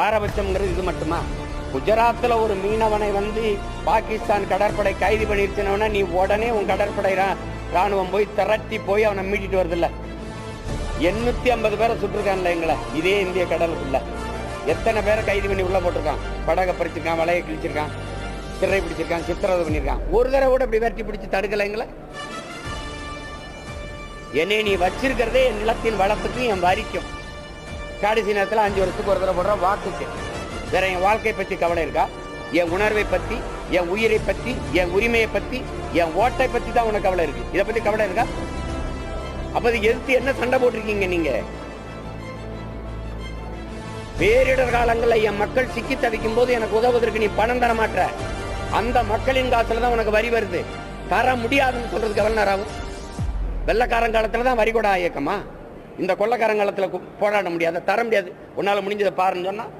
பாரபட்சம்ங்கிறது இது மட்டுமா? குஜராத்தில் ஒரு மீனவனை வந்து பாகிஸ்தான் கடற்படை கைது பண்ணிருச்சுனவன நீ உடனே உன் கடற்படை ராணுவம் போய் திரட்டி போய் அவனை மீட்டிட்டு வருதுல்ல? எண்ணூத்தி ஐம்பது பேரை சுட்டிருக்கான்ல எங்களை. இதே இந்திய கடலுக்குள்ள. எத்தனை பேரை கைது பண்ணி உள்ள போட்டிருக்கான்? படகை பறிச்சிருக்கான் வலையை கிழிச்சிருக்கான் சிறை பிடிச்சிருக்கான் சித்திரவதை பண்ணியிருக்கான் ஒரு தடவை கூட இப்படி வெட்டி பிடிச்சி தடுக்கல எங்களை? என்னை நீ வச்சிருக்கிறதே என் நிலத்தின் வளத்துக்கும் என் வரிக்கும். கடைசி நேரத்தில் அஞ்சு வருஷத்துக்கு ஒரு தடவை போடுற வாக்குக்கு. வேற என் வாழ்க்கையை பத்தி கவலை இருக்கா? என் உணர்வை பத்தி என் உயிரை பத்தி என் உரிமையை பத்தி என் ஓட்டை பத்தி தான் உனக்கு கவலை இருக்கு. இதை பத்தி கவலை இருக்கா? அப்போ இது எதிர்த்து என்ன சண்டை போட்டிருக்கீங்க நீங்க? பேரிடர் காலங்களில் என் மக்கள் சிக்கி தவிக்கும் போது எனக்கு உதவுவதற்கு நீ பணம் தர மாட்ட அந்த மக்களின் காசுல தான் உனக்கு வரி வருது. தர முடியாதுன்னு சொல்றதுக்கு எவ்வளவு நேரம் ஆகும்? வெள்ளக்காரன் காலத்துல தான் வரி கூட இயக்கமா? இந்த கொள்ளக்காரங்காலத்தில் போராட முடியாது தர முடியாது. உன்னால் முடிஞ்சதை பாருன்னு சொன்னால்